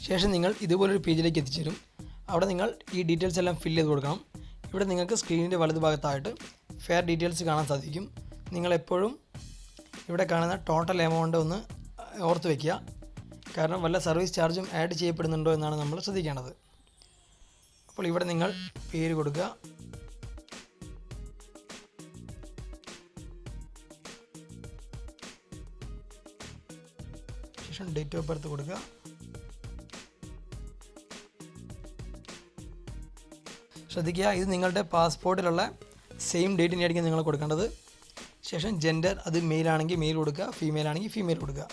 ശേഷം നിങ്ങൾ ഇതുപോലൊരു പേജിലേക്ക് എത്തിച്ചേരും. അവിടെ നിങ്ങൾ ഈ ഡീറ്റെയിൽസ് എല്ലാം ഫില്ല് ചെയ്ത് കൊടുക്കണം. ഇവിടെ നിങ്ങൾക്ക് സ്ക്രീനിന്റെ വലതുഭാഗത്തായിട്ട് ഫെയർ ഡീറ്റെയിൽസ് കാണാൻ സാധിക്കും. നിങ്ങളെപ്പോഴും ഇവിടെ കാണുന്ന ടോട്ടൽ എമൗണ്ട് ഒന്ന് ഓർത്ത് വയ്ക്കുക കാരണം വല്ല സർവീസ് ചാർജും ആഡ് ചെയ്യപ്പെടുന്നുണ്ടോ എന്നാണ് നമ്മൾ ശ്രദ്ധിക്കേണ്ടത്. അപ്പോൾ ഇവിടെ നിങ്ങൾ പേര് കൊടുക്കുക. ശേഷം ഡേറ്റ് ഓഫ് ബർത്ത് കൊടുക്കുക. ശ്രദ്ധിക്കുക ഇത് നിങ്ങളുടെ പാസ്പോർട്ടിലുള്ള സെയിം ഡേറ്റിനെ ആയിരിക്കും നിങ്ങൾ കൊടുക്കേണ്ടത്. ശേഷം ജെൻഡർ അത് മെയിൽ ആണെങ്കിൽ മെയിൽ കൊടുക്കുക ഫീമെയിൽ ആണെങ്കിൽ ഫീമെയിൽ കൊടുക്കുക.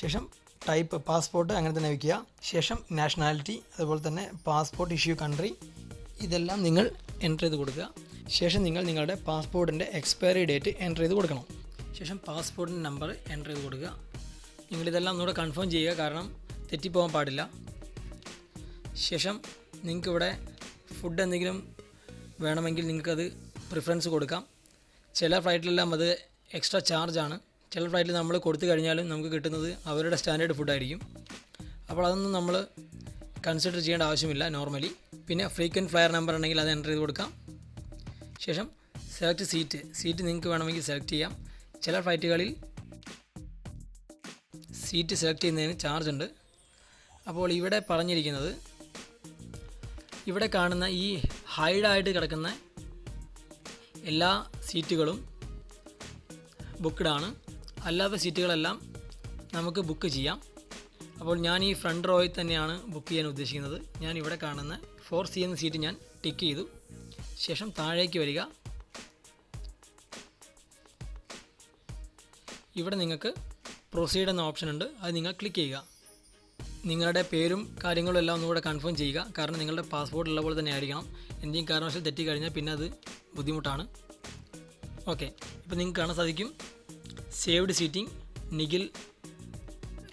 ശേഷം ടൈപ്പ് പാസ്പോർട്ട് അങ്ങനെ തന്നെ വയ്ക്കുക ശേഷം നാഷണാലിറ്റി അതുപോലെ തന്നെ പാസ്പോർട്ട് ഇഷ്യൂ കൺട്രി ഇതെല്ലാം നിങ്ങൾ എന്റർ ചെയ്ത് കൊടുക്കുക. ശേഷം നിങ്ങൾ നിങ്ങളുടെ പാസ്പോർട്ടിന്റെ എക്സ്പയറി ഡേറ്റ് എന്റർ ചെയ്ത് കൊടുക്കണം. ശേഷം പാസ്പോർട്ടിന്റെ നമ്പർ എന്റർ ചെയ്ത് കൊടുക്കുക. നിങ്ങളിതെല്ലാം ഒന്നുകൂടെ കൺഫേം ചെയ്യുക കാരണം തെറ്റിപ്പോകാൻ പാടില്ല. ശേഷം നിങ്ങൾക്ക് ഇവിടെ ഫുഡ് എന്തെങ്കിലും വേണമെങ്കിൽ നിങ്ങൾക്കത് പ്രിഫറൻസ് കൊടുക്കാം. ചില ഫ്ലൈറ്റിലെല്ലാം അത് എക്സ്ട്രാ ചാർജാണ് ചില ഫ്ലൈറ്റിൽ നമ്മൾ കൊടുത്തു കഴിഞ്ഞാലും നമുക്ക് കിട്ടുന്നത് അവരുടെ സ്റ്റാൻഡേർഡ് ഫുഡായിരിക്കും അപ്പോൾ അതൊന്നും നമ്മൾ കൺസിഡർ ചെയ്യേണ്ട ആവശ്യമില്ല നോർമലി പിന്നെ ഫ്രീക്വന്റ് ഫ്ലയർ നമ്പർ ഉണ്ടെങ്കിൽ അത് എന്റർ ചെയ്ത് കൊടുക്കാം. ശേഷം സെലക്ട് സീറ്റ് സീറ്റ് നിങ്ങൾക്ക് വേണമെങ്കിൽ സെലക്ട് ചെയ്യാം. ചില ഫ്ലൈറ്റുകളിൽ സീറ്റ് സെലക്ട് ചെയ്യുന്നതിന് ചാർജ് ഉണ്ട്. അപ്പോൾ ഇവിടെ പറഞ്ഞിരിക്കുന്നത് ഇവിടെ കാണുന്ന ഈ ഹൈഡായിട്ട് കിടക്കുന്ന എല്ലാ സീറ്റുകളും ബുക്ക്ഡ് ആണ് അല്ലാത്ത സീറ്റുകളെല്ലാം നമുക്ക് ബുക്ക് ചെയ്യാം. അപ്പോൾ ഞാൻ ഈ ഫ്രണ്ട് റോയിൽ തന്നെയാണ് ബുക്ക് ചെയ്യാൻ ഉദ്ദേശിക്കുന്നത്. ഞാൻ ഇവിടെ കാണുന്ന ഫോർ സി എന്ന സീറ്റ് ഞാൻ ടിക്ക് ചെയ്തു. ശേഷം താഴേക്ക് വരിക. ഇവിടെ നിങ്ങൾക്ക് പ്രൊസീഡ് എന്ന ഓപ്ഷൻ ഉണ്ട്. അത് നിങ്ങൾ ക്ലിക്ക് ചെയ്യുക. നിങ്ങളുടെ പേരും കാര്യങ്ങളും എല്ലാം ഒന്നുകൂടെ കൺഫേം ചെയ്യുക. കാരണം നിങ്ങളുടെ പാസ്പോർട്ട് ഉള്ള പോലെ തന്നെ ആയിരിക്കണം. എന്തെങ്കിലും കാരണവശാൽ തെറ്റിക്കഴിഞ്ഞാൽ പിന്നെ അത് ബുദ്ധിമുട്ടാണ്. ഓക്കെ ഇപ്പോൾ നിങ്ങൾക്ക് കാണാൻ സാധിക്കും. Saved seating Nikhil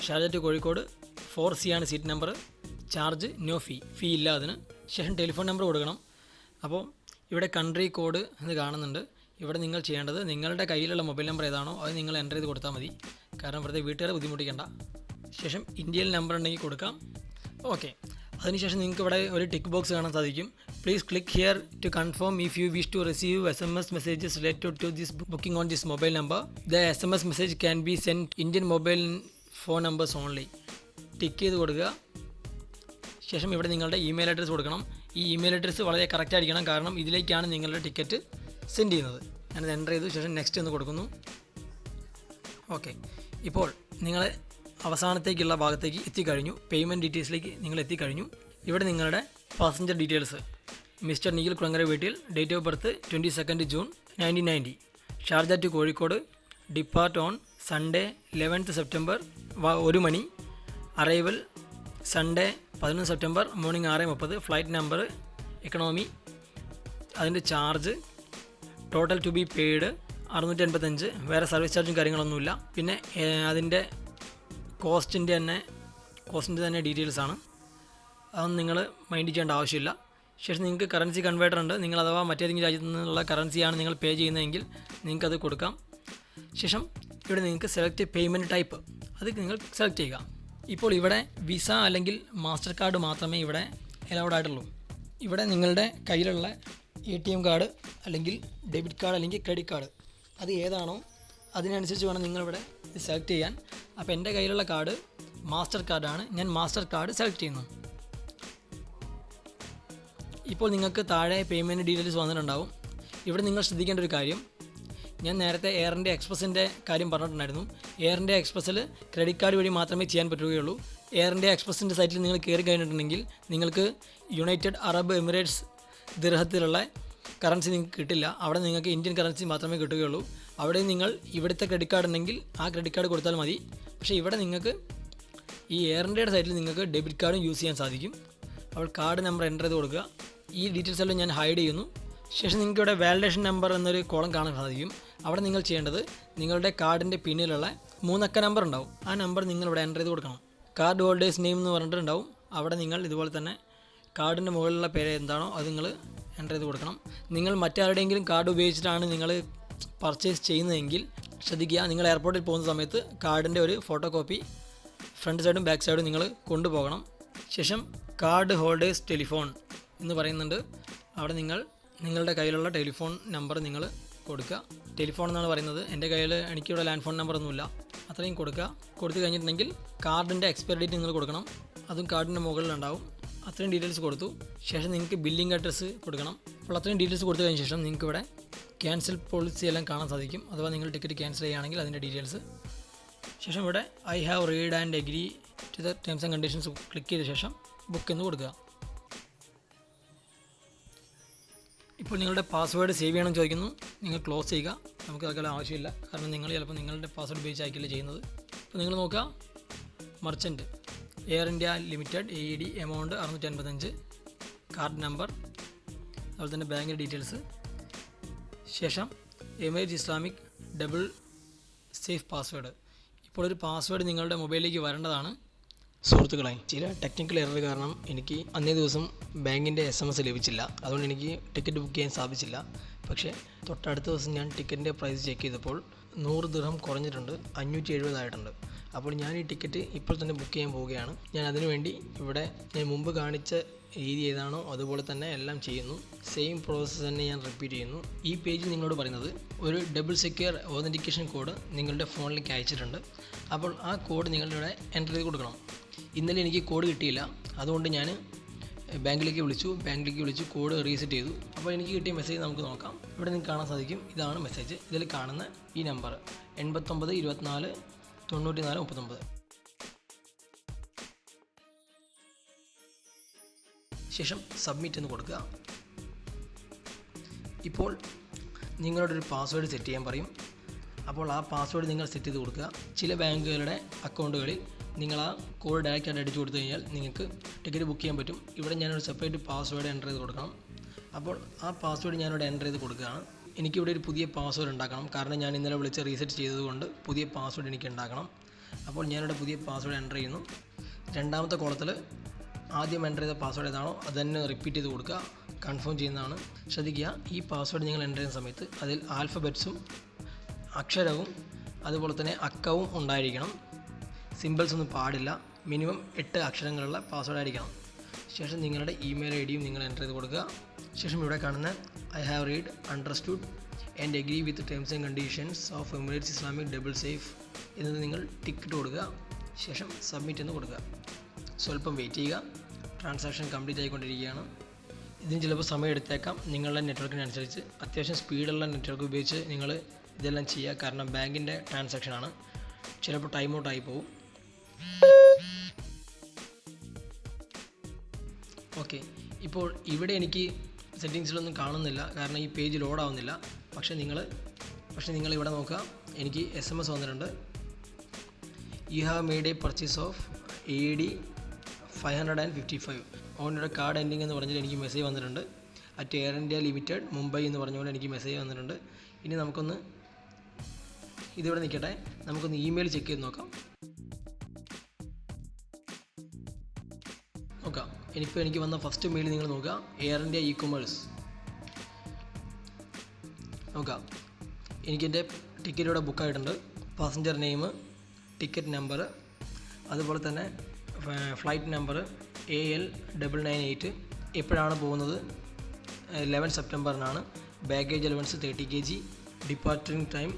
Sharjah to Kozhikode four C ആണ് seat number charge no fee fee ഇല്ല അതിന്. ശേഷം ടെലിഫോൺ നമ്പർ കൊടുക്കണം. അപ്പോൾ ഇവിടെ കൺട്രി കോഡ് എന്ന് കാണുന്നുണ്ട്. ഇവിടെ നിങ്ങൾ ചെയ്യേണ്ടത് നിങ്ങളുടെ കയ്യിലുള്ള മൊബൈൽ നമ്പർ ഏതാണോ അത് നിങ്ങൾ എന്റർ ചെയ്ത് കൊടുത്താൽ മതി. കാരണം വെറുതെ വീട്ടുകാരെ ബുദ്ധിമുട്ടിക്കേണ്ട. ശേഷം ഇന്ത്യയിൽ നമ്പർ ഉണ്ടെങ്കിൽ കൊടുക്കാം. ഓക്കെ അതിനുശേഷം നിങ്ങൾക്ക് ഇവിടെ ഒരു ടിക്ക് ബോക്സ് കാണാൻ സാധിക്കും. Please click here to confirm if you wish to receive S M S messages related to this booking on this mobile number the S M S message can be send Indian mobile phone numbers only tick ചെയ്ത് കൊടുക്കുക. ശേഷം ഇവിടെ നിങ്ങളുടെ email address കൊടുക്കണം. ഈ email address വളരെ correct ആയിരിക്കണം. കാരണം ഇതിലേക്കാണ് നിങ്ങളുടെ ടിക്കറ്റ് സെൻഡ് ചെയ്യുന്നത്. ഞാനത് എന്റർ ചെയ്തു. ശേഷം നെക്സ്റ്റ് എന്ന് കൊടുക്കുന്നു. ഓക്കെ ഇപ്പോൾ നിങ്ങൾ അവസാനത്തേക്കുള്ള ഭാഗത്തേക്ക് എത്തിക്കഴിഞ്ഞു. പേയ്മെന്റ് ഡീറ്റെയിൽസിലേക്ക് നിങ്ങൾ എത്തിക്കഴിഞ്ഞു. ഇവിടെ നിങ്ങളുടെ passenger details mister Nikhil Kulangara Veettil date of birth twenty second June nineteen ninety Sharjah to Kozhikode depart on Sunday eleventh September ഒരു മണി അറൈവൽ സൺഡേ പതിനൊന്ന് സെപ്റ്റംബർ മോർണിംഗ് ആറ് മുപ്പത് ഫ്ലൈറ്റ് നമ്പർ എക്കണോമി അതിന്റെ charge total to be paid അറുന്നൂറ്റി എൺപത്തഞ്ച് വേറെ service ചാർജും കാര്യങ്ങളൊന്നുമില്ല. പിന്നെ അതിന്റെ കോസ്റ്റിന്റെ തന്നെ കോസ്റ്റിന്റെ തന്നെ ഡീറ്റെയിൽസ് ആണ്. അതൊന്നും നിങ്ങൾ മൈൻഡ് ചെയ്യേണ്ട ആവശ്യമില്ല. ശേഷം നിങ്ങൾക്ക് കറൻസി കൺവേർട്ടർ ഉണ്ട്. നിങ്ങൾ അഥവാ മറ്റേതെങ്കിലും രാജ്യത്തു നിന്നുള്ള കറൻസിയാണ് നിങ്ങൾ പേ ചെയ്യുന്നതെങ്കിൽ നിങ്ങൾക്കത് കൊടുക്കാം. ശേഷം ഇവിടെ നിങ്ങൾക്ക് സെലക്ട് പേയ്മെന്റ് ടൈപ്പ്. അത് നിങ്ങൾ സെലക്ട് ചെയ്യുക. ഇപ്പോൾ ഇവിടെ വിസ അല്ലെങ്കിൽ മാസ്റ്റർ കാർഡ് മാത്രമേ ഇവിടെ അലൗഡ് ആയിട്ടുള്ളൂ. ഇവിടെ നിങ്ങളുടെ കയ്യിലുള്ള എ ടി എം കാർഡ് അല്ലെങ്കിൽ ഡെബിറ്റ് കാർഡ് അല്ലെങ്കിൽ ക്രെഡിറ്റ് കാർഡ് അത് ഏതാണോ അതിനനുസരിച്ച് വേണം നിങ്ങളിവിടെ സെലക്ട് ചെയ്യാൻ. അപ്പോൾ എന്റെ കയ്യിലുള്ള കാർഡ് മാസ്റ്റർ കാർഡാണ് ഞാൻ മാസ്റ്റർ കാർഡ് സെലക്ട് ചെയ്യുന്നു. ഇപ്പോൾ നിങ്ങൾക്ക് താഴെ പേയ്മെന്റ് ഡീറ്റെയിൽസ് വന്നിട്ടുണ്ടാവും. ഇവിടെ നിങ്ങൾ ശ്രദ്ധിക്കേണ്ട ഒരു കാര്യം. ഞാൻ നേരത്തെ എയർ ഇന്ത്യ എക്സ്പ്രസിന്റെ കാര്യം പറഞ്ഞിട്ടുണ്ടായിരുന്നു. എയർ ഇന്ത്യ എക്സ്പ്രസ്സിൽ ക്രെഡിറ്റ് കാർഡ് വഴി മാത്രമേ ചെയ്യാൻ പറ്റുകയുള്ളൂ. എയർ ഇന്ത്യ എക്സ്പ്രസിന്റെ സൈറ്റിൽ നിങ്ങൾ കയറി കഴിഞ്ഞിട്ടുണ്ടെങ്കിൽ നിങ്ങൾക്ക് യുണൈറ്റഡ് അറബ് എമിറേറ്റ്സ് ദൃഹത്തിലുള്ള കറൻസി നിങ്ങൾക്ക് കിട്ടില്ല. അവിടെ നിങ്ങൾക്ക് ഇന്ത്യൻ കറൻസി മാത്രമേ കിട്ടുകയുള്ളൂ. അവിടെ നിങ്ങൾ ഇവിടുത്തെ ക്രെഡിറ്റ് കാർഡ് ഉണ്ടെങ്കിൽ ആ ക്രെഡിറ്റ് കാർഡ് കൊടുത്താൽ മതി. പക്ഷേ ഇവിടെ നിങ്ങൾക്ക് ഈ എയർ ഇന്ത്യയുടെ സൈറ്റിൽ നിങ്ങൾക്ക് ഡെബിറ്റ് കാർഡും യൂസ് ചെയ്യാൻ സാധിക്കും. അപ്പോൾ കാർഡ് നമ്പർ എന്റർ ചെയ്ത് കൊടുക്കുക. ഈ ഡീറ്റെയിൽസ് എല്ലാം ഞാൻ ഹൈഡ് ചെയ്യുന്നു. ശേഷം നിങ്ങൾക്ക് ഇവിടെ വാലിഡേഷൻ നമ്പർ എന്നൊരു കോളം കാണാൻ സാധിക്കും. അവിടെ നിങ്ങൾ ചെയ്യേണ്ടത് നിങ്ങളുടെ കാർഡിന്റെ പിന്നിലുള്ള മൂന്നക്ക നമ്പർ ഉണ്ടാവും. ആ നമ്പർ നിങ്ങൾ ഇവിടെ എന്റർ ചെയ്ത് കൊടുക്കണം. കാർഡ് ഹോൾഡേഴ്സ് നെയിം എന്ന് പറഞ്ഞിട്ടുണ്ടാവും അവിടെ നിങ്ങൾ ഇതുപോലെ തന്നെ കാർഡിന്റെ മുകളിലുള്ള പേര് എന്താണോ അത് നിങ്ങൾ എന്റർ ചെയ്ത് കൊടുക്കണം. നിങ്ങൾ മറ്റാരുടെയെങ്കിലും കാർഡ് ഉപയോഗിച്ചിട്ടാണ് നിങ്ങൾ പർച്ചേസ് ചെയ്യുന്നതെങ്കിൽ ശ്രദ്ധിക്കുക. നിങ്ങൾ എയർപോർട്ടിൽ പോകുന്ന സമയത്ത് കാർഡിന്റെ ഒരു ഫോട്ടോ കോപ്പി ഫ്രണ്ട് സൈഡും ബാക്ക് സൈഡും നിങ്ങൾ കൊണ്ടുപോകണം. ശേഷം കാർഡ് ഹോൾഡേഴ്സ് ടെലിഫോൺ എന്ന് പറയുന്നുണ്ട്. അവിടെ നിങ്ങൾ നിങ്ങളുടെ കയ്യിലുള്ള ടെലിഫോൺ നമ്പർ നിങ്ങൾ കൊടുക്കുക. ടെലിഫോൺ എന്നാണ് പറയുന്നത്. എന്റെ കയ്യിൽ എനിക്കിവിടെ ലാൻഡ് ഫോൺ നമ്പർ ഒന്നുമില്ല. അത്രയും കൊടുക്കുക. കൊടുത്തു കഴിഞ്ഞിട്ടുണ്ടെങ്കിൽ കാർഡിന്റെ എക്സ്പയറി ഡേറ്റ് നിങ്ങൾ കൊടുക്കണം. അതും കാർഡിന്റെ മുകളിലുണ്ടാവും. അത്രയും ഡീറ്റെയിൽസ് കൊടുത്തു. ശേഷം നിങ്ങൾക്ക് ബില്ലിംഗ് അഡ്രസ്സ് കൊടുക്കണം. അപ്പോൾ അത്രയും ഡീറ്റെയിൽസ് കൊടുത്തു കഴിഞ്ഞ ശേഷം നിങ്ങൾക്ക് ഇവിടെ ക്യാൻസൽ പോളിസി എല്ലാം കാണാൻ സാധിക്കും. അഥവാ നിങ്ങൾ ടിക്കറ്റ് ക്യാൻസൽ ചെയ്യുകയാണെങ്കിൽ അതിന്റെ ഡീറ്റെയിൽസ് ശേഷം ഇവിടെ I have read and agree to the terms and conditions click ചെയ്ത ശേഷം ബുക്ക് എന്ന് കൊടുക്കുക. ഇപ്പോൾ നിങ്ങളുടെ പാസ്വേഡ് സേവ് ചെയ്യണം ചോദിക്കുന്നു. നിങ്ങൾ ക്ലോസ് ചെയ്യുക. നമുക്ക് അതൊക്കെ ആവശ്യമില്ല. കാരണം നിങ്ങൾ ചിലപ്പോൾ നിങ്ങളുടെ പാസ്വേഡ് ഉപയോഗിച്ച് അയക്കില്ല ചെയ്യുന്നത്. അപ്പോൾ നിങ്ങൾ നോക്കുക. Merchant Air India limited A E D amount അറുന്നൂറ്റി അൻപത്തഞ്ച് കാർഡ് നമ്പർ അതുപോലെ തന്നെ ബാങ്കിന്റെ ഡീറ്റെയിൽസ് ശേഷം എമേജ് ഇസ്ലാമിക് ഡബിൾ സേഫ് പാസ്വേഡ്. ഇപ്പോൾ ഒരു പാസ്വേഡ് നിങ്ങളുടെ മൊബൈലിലേക്ക് വരേണ്ടതാണ്. സുഹൃത്തുക്കളെ ചില ടെക്നിക്കൽ എറർ കാരണം എനിക്ക് അന്നേ ദിവസം ബാങ്കിന്റെ എസ് എം എസ് ലഭിച്ചില്ല. അതുകൊണ്ട് എനിക്ക് ടിക്കറ്റ് ബുക്ക് ചെയ്യാൻ സാധിച്ചില്ല. പക്ഷേ തൊട്ടടുത്ത ദിവസം ഞാൻ ടിക്കറ്റിന്റെ പ്രൈസ് ചെക്ക് ചെയ്തപ്പോൾ നൂറ് ദൃഹം കുറഞ്ഞിട്ടുണ്ട്. അഞ്ഞൂറ്റി എഴുപതായിട്ടുണ്ട് അപ്പോൾ ഞാൻ ഈ ടിക്കറ്റ് ഇപ്പോൾ തന്നെ ബുക്ക് ചെയ്യാൻ പോവുകയാണ്. ഞാൻ അതിനുവേണ്ടി ഇവിടെ ഞാൻ മുമ്പ് കാണിച്ച രീതി ഏതാണോ അതുപോലെ തന്നെ എല്ലാം ചെയ്യുന്നു. സെയിം പ്രോസസ്സ് തന്നെ ഞാൻ റിപ്പീറ്റ് ചെയ്യുന്നു. ഈ പേജ് നിങ്ങളോട് പറയുന്നത് ഒരു ഡബിൾ സെക്യൂർ ഓതന്റിക്കേഷൻ കോഡ് നിങ്ങളുടെ ഫോണിലേക്ക് അയച്ചിട്ടുണ്ട്. അപ്പോൾ ആ കോഡ് നിങ്ങളുടെ ഇവിടെ എന്റർ ചെയ്ത് കൊടുക്കണം. ഇന്നലെ എനിക്ക് കോഡ് കിട്ടിയില്ല. അതുകൊണ്ട് ഞാൻ ബാങ്കിലേക്ക് വിളിച്ചു. ബാങ്കിലേക്ക് വിളിച്ച് കോഡ് റീസെറ്റ് ചെയ്തു. അപ്പോൾ എനിക്ക് കിട്ടിയ മെസ്സേജ് നമുക്ക് നോക്കാം. ഇവിടെ നിങ്ങൾക്ക് കാണാൻ സാധിക്കും. ഇതാണ് മെസ്സേജ് ഇതിൽ കാണുന്ന ഈ നമ്പർ എൺപത്തൊമ്പത് ഇരുപത്തിനാല് തൊണ്ണൂറ്റി നാല് മുപ്പത്തൊമ്പത്. ശേഷം സബ്മിറ്റ് എന്ന് കൊടുക്കുക. ഇപ്പോൾ നിങ്ങളുടെ ഒരു പാസ്വേഡ് സെറ്റ് ചെയ്യാൻ പറയും. അപ്പോൾ ആ പാസ്വേഡ് നിങ്ങൾ സെറ്റ് ചെയ്ത് കൊടുക്കുക. ചില ബാങ്കുകളുടെ അക്കൗണ്ടുകളിൽ നിങ്ങൾ ആ കോഡ് ഡയറക്റ്റായിട്ട് അടിച്ചു കൊടുത്തു കഴിഞ്ഞാൽ നിങ്ങൾക്ക് ടിക്കറ്റ് ബുക്ക് ചെയ്യാൻ പറ്റും. ഇവിടെ ഞാനൊരു സെപ്പറേറ്റ് പാസ്വേഡ് എന്റർ ചെയ്ത് കൊടുക്കണം. അപ്പോൾ ആ പാസ്വേഡ് ഞാനിവിടെ എന്റർ ചെയ്ത് കൊടുക്കുകയാണ്. എനിക്കിവിടെ ഒരു പുതിയ പാസ്വേഡ് ഉണ്ടാക്കണം. കാരണം ഞാൻ ഇന്നലെ വിളിച്ച് റീസെറ്റ് ചെയ്തതുകൊണ്ട് പുതിയ പാസ്വേഡ് എനിക്ക് ഉണ്ടാക്കണം. അപ്പോൾ ഞാനിവിടെ പുതിയ പാസ്വേഡ് എന്റർ ചെയ്യുന്നു. രണ്ടാമത്തെ കോളത്തിൽ ആദ്യം എന്റർ ചെയ്ത പാസ്വേഡ് ഏതാണോ അത് തന്നെ റിപ്പീറ്റ് ചെയ്ത് കൊടുക്കുക. കൺഫേം ചെയ്യുന്നതാണ്. ശ്രദ്ധിക്കുക ഈ പാസ്വേഡ് നിങ്ങൾ എന്റർ ചെയ്യുന്ന സമയത്ത് അതിൽ ആൽഫബറ്റ്സും അക്ഷരവും അതുപോലെ തന്നെ അക്കവും ഉണ്ടായിരിക്കണം. സിമ്പിൾസ് ഒന്നും പാടില്ല. മിനിമം എട്ട് അക്ഷരങ്ങളുള്ള പാസ്വേഡ് ആയിരിക്കണം. ശേഷം നിങ്ങളുടെ ഇമെയിൽ ഐ ഡിയും നിങ്ങൾ എന്റർ ചെയ്ത് കൊടുക്കുക. ശേഷം ഇവിടെ കാണുന്ന I have read understood and agree with terms and conditions of Emirates Islamic double safe എന്നത് നിങ്ങൾ ടിക്കറ്റ് കൊടുക്കുക. ശേഷം സബ്മിറ്റ് എന്ന് കൊടുക്കുക. സ്വല്പം വെയിറ്റ് ചെയ്യുക. ട്രാൻസാക്ഷൻ കംപ്ലീറ്റ് ആയിക്കൊണ്ടിരിക്കുകയാണ്. ഇതിന് ചിലപ്പോൾ സമയം എടുത്തേക്കാം. നിങ്ങളുടെ നെറ്റ്വർക്കിനനുസരിച്ച് അത്യാവശ്യം സ്പീഡുള്ള നെറ്റ്വർക്ക് ഉപയോഗിച്ച് നിങ്ങൾ ഇതെല്ലാം ചെയ്യുക. കാരണം ബാങ്കിന്റെ ട്രാൻസാക്ഷനാണ് ചിലപ്പോൾ ടൈം ഔട്ട് ആയി പോകും ഓക്കെ ഇപ്പോൾ ഇവിടെ എനിക്ക് സെറ്റിങ്സിലൊന്നും കാണുന്നില്ല. കാരണം ഈ പേജ് ലോഡാവുന്നില്ല. പക്ഷേ നിങ്ങൾ പക്ഷേ നിങ്ങൾ ഇവിടെ നോക്കുക. എനിക്ക് എസ് എം എസ് വന്നിട്ടുണ്ട്. You have made a purchase of A D five hundred and fifty five ഓണിയുടെ card ending എന്ന് പറഞ്ഞിട്ട് എനിക്ക് മെസ്സേജ് വന്നിട്ടുണ്ട്. At Air India limited Mumbai എന്ന് പറഞ്ഞുകൊണ്ട് എനിക്ക് മെസ്സേജ് വന്നിട്ടുണ്ട്. ഇനി നമുക്കൊന്ന് ഇതിവിടെ നിൽക്കട്ടെ. നമുക്കൊന്ന് ഇമെയിൽ ചെക്ക് ചെയ്ത് നോക്കാം. നോക്കാം എനിക്കിപ്പോൾ എനിക്ക് വന്ന ഫസ്റ്റ് മെയിൽ നിങ്ങൾ നോക്കുക. എയർ ഇന്ത്യ ഇ കൊമേഴ്സ് നോക്കാം എനിക്കെന്റെ ടിക്കറ്റ് ഇവിടെ ബുക്ക് ആയിട്ടുണ്ട്. പാസഞ്ചർ നെയിം ടിക്കറ്റ് നമ്പർ അതുപോലെ തന്നെ flight number A L double nine eight എപ്പോഴാണ് പോകുന്നത്? Eleven സെപ്റ്റംബറിനാണ്. Baggage allowance thirty K G departing time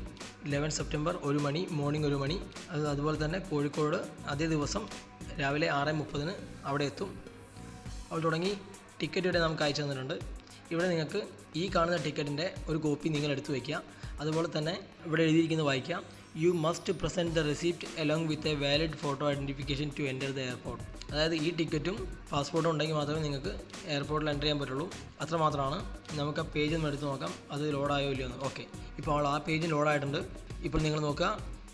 eleven September ഒരു മണി മോർണിംഗ് ഒരു മണി. അത് അതുപോലെ തന്നെ കോഴിക്കോട് അതേ ദിവസം രാവിലെ ആറ് മുപ്പതിന് അവിടെ എത്തും. തുടങ്ങി ടിക്കറ്റ് ഇവിടെ നമുക്ക് അയച്ചു തന്നിട്ടുണ്ട്. ഇവിടെ നിങ്ങൾക്ക് ഈ കാണുന്ന ടിക്കറ്റിന്റെ ഒരു കോപ്പി നിങ്ങൾ എടുത്തു വയ്ക്കുക അതുപോലെ തന്നെ ഇവിടെ എഴുതിയിരിക്കുന്നത് വായിക്കാം you must present the receipt along with a valid photo identification to enter the airport അതായത് ഈ ടിക്കറ്റും പാസ്പോർട്ടും ഉണ്ടെങ്കിൽ മാത്രമേ നിങ്ങൾക്ക് എയർപോർട്ടിൽ എന്റർ ചെയ്യാൻ പറ്റുള്ളൂ. അത്ര മാത്രമാണ്. നമുക്ക് ആ പേജ് ഒന്ന് എടുത്ത് നോക്കാം. അത് ലോഡായോ ഇല്ലയോ എന്ന്. ഓക്കെ ഇപ്പോൾ അവൾ ആ പേജ് ലോഡായിട്ടുണ്ട് ഇപ്പോൾ നിങ്ങൾ നോക്കുക.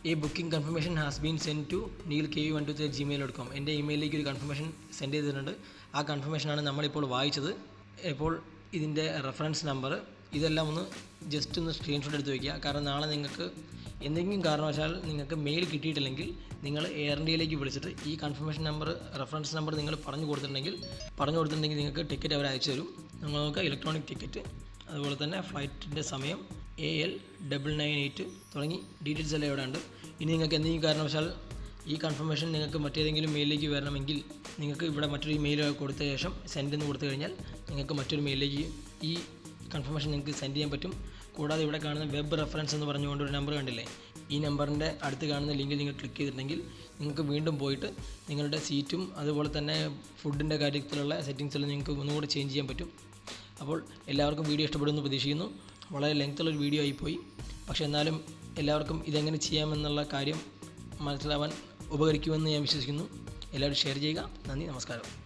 ഈ booking confirmation has been send to Neel K U one two Gmail dot com എന്റെ ഇമെയിലിലേക്ക് ഒരു കൺഫർമേഷൻ സെൻഡ് ചെയ്തിട്ടുണ്ട്. ആ കൺഫർമേഷനാണ് നമ്മളിപ്പോൾ വായിച്ചത്. ഇപ്പോൾ ഇതിന്റെ റെഫറൻസ് നമ്പർ ഇതെല്ലാം ഒന്ന് ജസ്റ്റ് ഒന്ന് സ്ക്രീൻഷോട്ട് എടുത്ത് വയ്ക്കുക കാരണം നാളെ നിങ്ങൾക്ക് എന്തെങ്കിലും കാരണവശാൽ നിങ്ങൾക്ക് മെയിൽ കിട്ടിയിട്ടില്ലെങ്കിൽ നിങ്ങൾ എയർ ഇന്ത്യയിലേക്ക് വിളിച്ചിട്ട് ഈ കൺഫർമേഷൻ നമ്പർ റെഫറൻസ് നമ്പർ നിങ്ങൾ പറഞ്ഞു കൊടുത്തിട്ടുണ്ടെങ്കിൽ പറഞ്ഞു കൊടുത്തിട്ടുണ്ടെങ്കിൽ നിങ്ങൾക്ക് ടിക്കറ്റ് അവർ അയച്ചു തരും. നമ്മൾ നോക്കുക ഇലക്ട്രോണിക് ടിക്കറ്റ് അതുപോലെ തന്നെ ഫ്ലൈറ്റിന്റെ സമയം A L double nine eight തുടങ്ങി ഡീറ്റെയിൽസ് എല്ലാം ഇവിടെ ഉണ്ട് ഇനി നിങ്ങൾക്ക് എന്തെങ്കിലും കാരണവശാൽ ഈ കൺഫർമേഷൻ നിങ്ങൾക്ക് മറ്റേതെങ്കിലും മെയിലിലേക്ക് വരണമെങ്കിൽ നിങ്ങൾക്ക് ഇവിടെ മറ്റൊരു മെയിൽ കൊടുത്ത ശേഷം സെൻഡ് എന്ന് കൊടുത്തു കഴിഞ്ഞാൽ നിങ്ങൾക്ക് മറ്റൊരു മെയിലിലേക്ക് ഈ കൺഫർമേഷൻ നിങ്ങൾക്ക് സെൻഡ് ചെയ്യാൻ പറ്റും. കൂടാതെ ഇവിടെ കാണുന്ന വെബ് റെഫറൻസ് എന്ന് പറഞ്ഞുകൊണ്ട് ഒരു നമ്പർ കണ്ടില്ലേ? ഈ നമ്പറിന്റെ അടുത്ത് കാണുന്ന ലിങ്കിൽ നിങ്ങൾ ക്ലിക്ക് ചെയ്തിട്ടുണ്ടെങ്കിൽ നിങ്ങൾക്ക് വീണ്ടും പോയിട്ട് നിങ്ങളുടെ സീറ്റും അതുപോലെ തന്നെ ഫുഡിന്റെ കാര്യത്തിലുള്ള സെറ്റിങ്സെല്ലാം നിങ്ങൾക്ക് ഒന്നുകൂടെ ചേഞ്ച് ചെയ്യാൻ പറ്റും. അപ്പോൾ എല്ലാവർക്കും വീഡിയോ ഇഷ്ടപ്പെടുമെന്ന് പ്രതീക്ഷിക്കുന്നു. വളരെ ലെങ്ത്തുള്ളൊരു വീഡിയോ ആയിപ്പോയി. പക്ഷേ എന്നാലും എല്ലാവർക്കും ഇതെങ്ങനെ ചെയ്യാമെന്നുള്ള കാര്യം മനസ്സിലാവാൻ ഉപകരിക്കുമെന്ന് ഞാൻ വിശ്വസിക്കുന്നു. എല്ലാവരും ഷെയർ ചെയ്യുക. നന്ദി നമസ്കാരം.